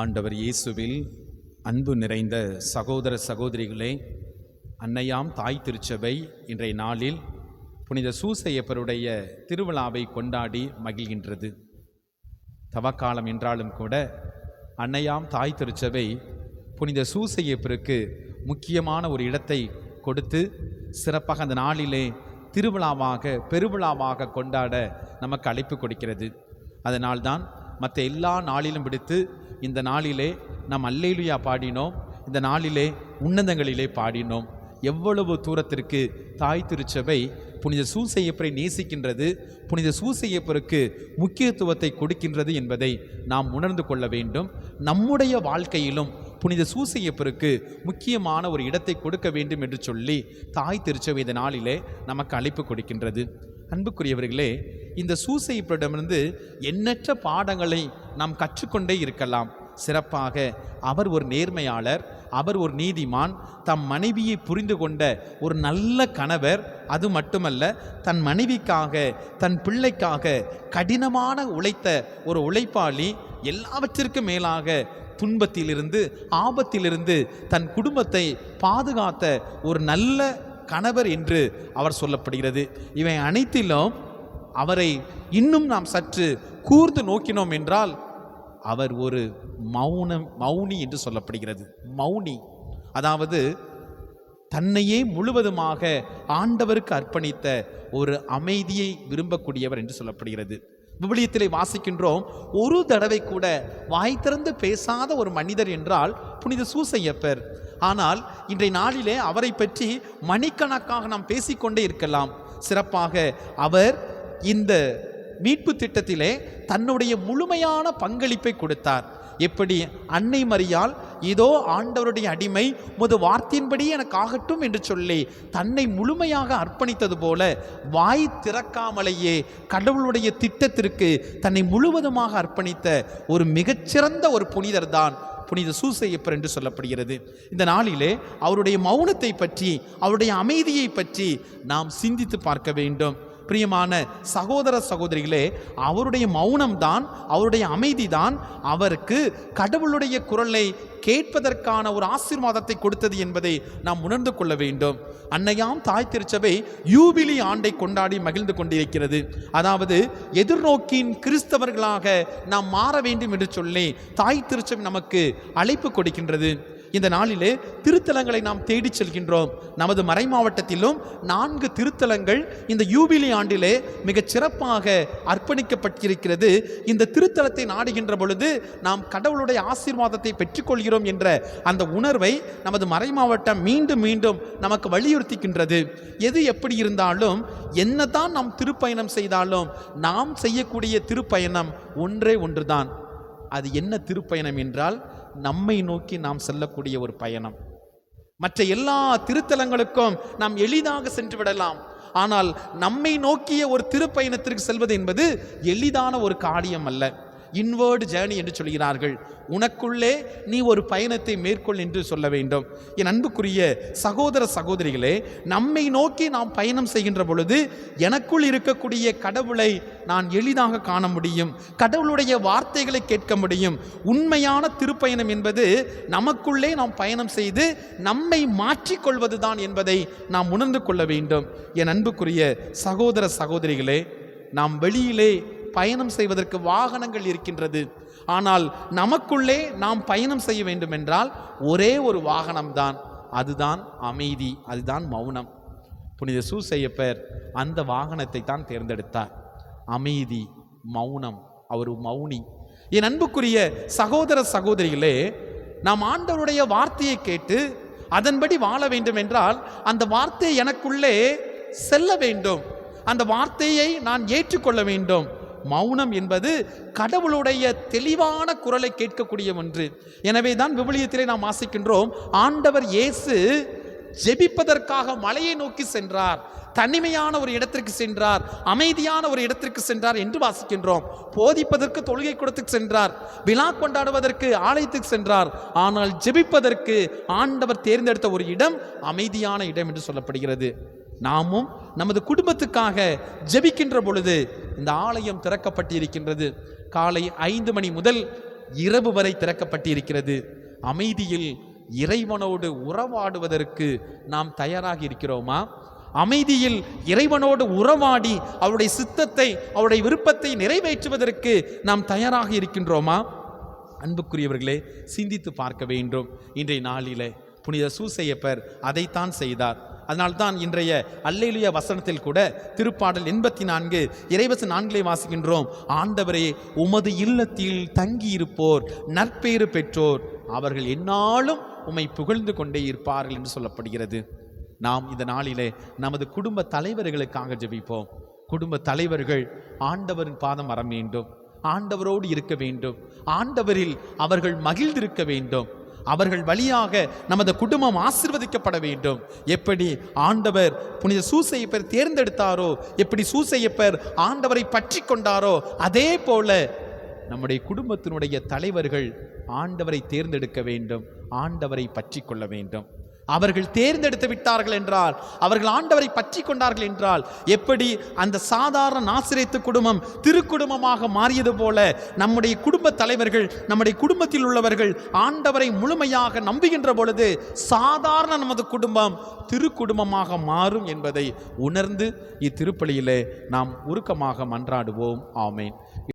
ஆண்டவர் இயேசுவில் அன்பு நிறைந்த சகோதர சகோதரிகளே அன்னையாம் தாய் திருச்சபை இன்றைய நாளில் புனித சூசையப்பருடைய திருவிழாவை கொண்டாடி மகிழ்கின்றது. தவக்காலம் என்றாலும் கூட அன்னையாம் தாய் திருச்சபை புனித சூசையப்பருக்கு முக்கியமான ஒரு இடத்தை கொடுத்து சிறப்பாக அந்த நாளிலே திருவிழாவாக பெருவிழாவாக கொண்டாட நமக்கு அழைப்பு கொடுக்கிறது. அதனால்தான் மற்ற எல்லா நாளிலும் விடுத்து இந்த நாளிலே நாம் அல்லேலுயா பாடினோம். இந்த நாளிலே உன்னதங்களிலே பாடினோம். எவ்வளவு தூரத்திற்கு தாய் திருச்சபை புனித சூசையப்பரை நேசிக்கின்றது புனித சூசையப்பருக்கு முக்கியத்துவத்தை கொடுக்கின்றது என்பதை நாம் உணர்ந்து கொள்ள வேண்டும். நம்முடைய வாழ்க்கையிலும் புனித சூசையப்பருக்கு முக்கியமான ஒரு இடத்தை கொடுக்க வேண்டும் என்று சொல்லி தாய் திருச்சபை இந்த நாளிலே நமக்கு அழைப்பு கொடுக்கின்றது. அன்புக்குரியவர்களே இந்த சூசைப்பிடமிருந்து எண்ணற்ற பாடங்களை நாம் கற்றுக்கொண்டே இருக்கலாம். சிறப்பாக அவர் ஒரு நேர்மையாளர் அவர் ஒரு நீதிமான் தம் மனைவியை புரிந்து கொண்ட ஒரு நல்ல கணவர் அது மட்டுமல்ல தன் மனைவிக்காக தன் பிள்ளைக்காக கடினமான உழைத்த ஒரு உழைப்பாளி எல்லாவற்றிற்கும் மேலாக துன்பத்திலிருந்து ஆபத்திலிருந்து தன் குடும்பத்தை பாதுகாத்த ஒரு நல்ல கணவர் என்று அவர் சொல்லப்படுகிறது. இவை அனைத்திலும் அவரை இன்னும் நாம் சற்று கூர்ந்து நோக்கினோம் என்றால் அவர் ஒரு மௌனம் மௌனி என்று சொல்லப்படுகிறது. மௌனி. அதாவது தன்னையே முழுவதுமாக ஆண்டவருக்கு அர்ப்பணித்த ஒரு அமைதியை விரும்பக்கூடியவர் என்று சொல்லப்படுகிறது. விவிலியத்திலே வாசிக்கின்றோம் ஒரு தடவை கூட வாய் திறந்து பேசாத ஒரு மனிதர் என்றால் புனித சூசையப்பர் ஆனால் இன்றைய நாளிலே அவரை பற்றி மணிக்கணக்காக நாம் பேசிக்கொண்டே இருக்கலாம். சிறப்பாக அவர் இந்த மீட்பு திட்டத்திலே தன்னுடைய முழுமையான பங்களிப்பை கொடுத்தார். எப்படி? அன்னை மரியால் இதோ ஆண்டவருடைய அடிமை முது வார்த்தையின்படி எனக்கு ஆகட்டும் என்று சொல்லி தன்னை முழுமையாக அர்ப்பணித்தது போல வாய் திறக்காமலேயே கடவுளுடைய திட்டத்திற்கு தன்னை முழுவதுமாக அர்ப்பணித்த ஒரு மிகச்சிறந்த ஒரு புனிதர் தான் புனித சூசையப்பர் என்று சொல்லப்படுகிறது. இந்த நாளிலே அவருடைய மௌனத்தை பற்றி அவருடைய அமைதியை பற்றி நாம் சிந்தித்து பார்க்க வேண்டும். பிரியமான சகோதர சகோதரிகளே அவருடைய மௌனம் தான் அவருடைய அமைதிதான் அவருக்கு கடவுளுடைய குரலை கேட்பதற்கான ஒரு ஆசீர்வாதத்தை கொடுத்தது என்பதை நாம் உணர்ந்து கொள்ள வேண்டும். அன்னையாம் தாய் திருச்சபை யூபிலி ஆண்டை கொண்டாடி மகிழ்ந்து கொண்டிருக்கிறது. அதாவது எதிர்நோக்கின் கிறிஸ்தவர்களாக நாம் மாற வேண்டும் என்று சொல்லி தாய் திருச்சபை நமக்கு அழைப்பு கொடுக்கின்றது. இந்த நாளிலே திருத்தலங்களை நாம் தேடிச் செல்கின்றோம். நமது மறை மாவட்டத்திலும் நான்கு திருத்தலங்கள் இந்த யூபிலி ஆண்டிலே மிகச் சிறப்பாக அர்ப்பணிக்கப்பட்டிருக்கிறது. இந்த திருத்தலத்தை நாடுகின்ற பொழுது நாம் கடவுளுடைய ஆசீர்வாதத்தை பெற்றுக்கொள்கிறோம் என்ற அந்த உணர்வை நமது மறை மாவட்டம் மீண்டும் மீண்டும் நமக்கு வலியுறுத்திக்கின்றது எது எப்படி இருந்தாலும் என்னதான் நாம் திருப்பயணம் செய்தாலும் நாம் செய்யக்கூடிய திருப்பயணம் ஒன்றே ஒன்றுதான். அது என்ன திருப்பயணம் என்றால் நம்மை நோக்கி நாம் செல்லக்கூடிய ஒரு பயணம். மற்ற எல்லா திருத்தலங்களுக்கும் நாம் எளிதாக சென்று விடலாம். ஆனால் நம்மை நோக்கிய ஒரு திருப்பயணத்திற்கு செல்வது என்பது எளிதான ஒரு காரியம் அல்ல. இன்வேர்டு ஜேர்னி என்று சொல்கிறார்கள். உனக்குள்ளே நீ ஒரு பயணத்தை மேற்கொள் என்று சொல்ல வேண்டும். என் அன்புக்குரிய சகோதர சகோதரிகளே நம்மை நோக்கி நாம் பயணம் செய்கின்ற பொழுது எனக்குள் இருக்கக்கூடிய கடவுளை நான் எளிதாக காண முடியும். கடவுளுடைய வார்த்தைகளை கேட்க முடியும். உண்மையான திருப்பயணம் என்பது நமக்குள்ளே நாம் பயணம் செய்து நம்மை மாற்றிக்கொள்வதுதான் என்பதை நாம் உணர்ந்து கொள்ள வேண்டும். என் அன்புக்குரிய சகோதர சகோதரிகளே நாம் வெளியிலே பயணம் செய்வதற்கு வாகனங்கள் இருக்கின்றது. ஆனால் நமக்குள்ளே நாம் பயணம் செய்ய வேண்டும் என்றால் ஒரே ஒரு வாகனம்தான். அதுதான் அமைதி அதுதான் மௌனம். புனித சூசையப்பர் அந்த வாகனத்தை தான் தேர்ந்தெடுத்தார். அமைதி மௌனம் அவர் மௌனி. என் அன்புக்குரிய சகோதர சகோதரிகளே நாம் ஆண்டவருடைய வார்த்தையை கேட்டு அதன்படி வாழ வேண்டும் என்றால் அந்த வார்த்தை எனக்குள்ளே செல்ல வேண்டும். அந்த வார்த்தையை நான் ஏற்றுக்கொள்ள வேண்டும். மௌனம் என்பது கடவுளுடைய தெளிவான குரலை கேட்கக்கூடிய ஒன்று. எனவே தான் விவிலியத்திலே நாம் வாசிக்கின்றோம் ஆண்டவர் இயேசு ஜெபிப்பதற்காக மலையை நோக்கி சென்றார் தனிமையான ஒரு இடத்திற்கு சென்றார் அமைதியான ஒரு இடத்திற்கு சென்றார் என்று வாசிக்கின்றோம். போதிப்பதற்கு தொழுகை கூடத்துக்கு சென்றார் விழா கொண்டாடுவதற்கு ஆலயத்துக்கு சென்றார். ஆனால் ஜெபிப்பதற்கு ஆண்டவர் தேர்ந்தெடுத்த ஒரு இடம் அமைதியான இடம் என்று சொல்லப்படுகிறது. நாமும் நமது குடும்பத்துக்காக ஜெபிக்கின்ற பொழுது இந்த ஆலயம் திறக்கப்பட்டிருக்கின்றது. காலை ஐந்து மணி முதல் இரவு வரை திறக்கப்பட்டிருக்கிறது. அமைதியில் இறைவனோடு உறவாடுவதற்கு நாம் தயாராக இருக்கிறோமா? அமைதியில் இறைவனோடு உறவாடி அவருடைய சித்தத்தை அவருடைய விருப்பத்தை நிறைவேற்றுவதற்கு நாம் தயாராக இருக்கின்றோமா? அன்புக்குரியவர்களே சிந்தித்து பார்க்க வேண்டும். இன்றைய நாளிலே புனித சூசையப்பர் அதைத்தான் செய்தார். அதனால்தான் இன்றைய அல்லையிலுய வசனத்தில் கூட திருப்பாடல் எண்பத்தி நான்கு இறைவசன் நான்களை வாசிக்கின்றோம். ஆண்டவரே உமது இல்லத்தில் தங்கியிருப்போர் நற்பேறு பெற்றோர் அவர்கள் என்னாலும் உம்மை புகழ்ந்து கொண்டே இருப்பார்கள் என்று சொல்லப்படுகிறது. நாம் இந்த நாளிலே நமது குடும்ப தலைவர்களுக்காக ஜெபிப்போம். குடும்ப தலைவர்கள் ஆண்டவரின் பாதம் வர வேண்டும். ஆண்டவரோடு இருக்க வேண்டும். ஆண்டவரில் அவர்கள் மகிழ்ந்திருக்க வேண்டும். அவர்கள் வழியாக நமது குடும்பம் ஆசிர்வதிக்கப்பட வேண்டும். எப்படி ஆண்டவர் புனித சூசையப்பர் தேர்ந்தெடுத்தாரோ எப்படி சூசையப்பர் ஆண்டவரை பற்றி கொண்டாரோ அதே போல நம்முடைய குடும்பத்தினுடைய தலைவர்கள் ஆண்டவரை தேர்ந்தெடுக்க வேண்டும் ஆண்டவரை பற்றி கொள்ள வேண்டும். அவர்கள் தேர்ந்தெடுத்து விட்டார்கள் என்றால் அவர்கள் ஆண்டவரை பற்றி கொண்டார்கள் என்றால் எப்படி அந்த சாதாரண நாசிரியத்து குடும்பம் திருக்குடும்பமாக மாறியது போல நம்முடைய குடும்ப தலைவர்கள் நம்முடைய குடும்பத்தில் உள்ளவர்கள் ஆண்டவரை முழுமையாக நம்புகின்ற பொழுது சாதாரண நமது குடும்பம் திருக்குடும்பமாக மாறும் என்பதை உணர்ந்து இத்திருப்பலியிலே நாம் உருக்கமாக மன்றாடுவோம். ஆமேன்.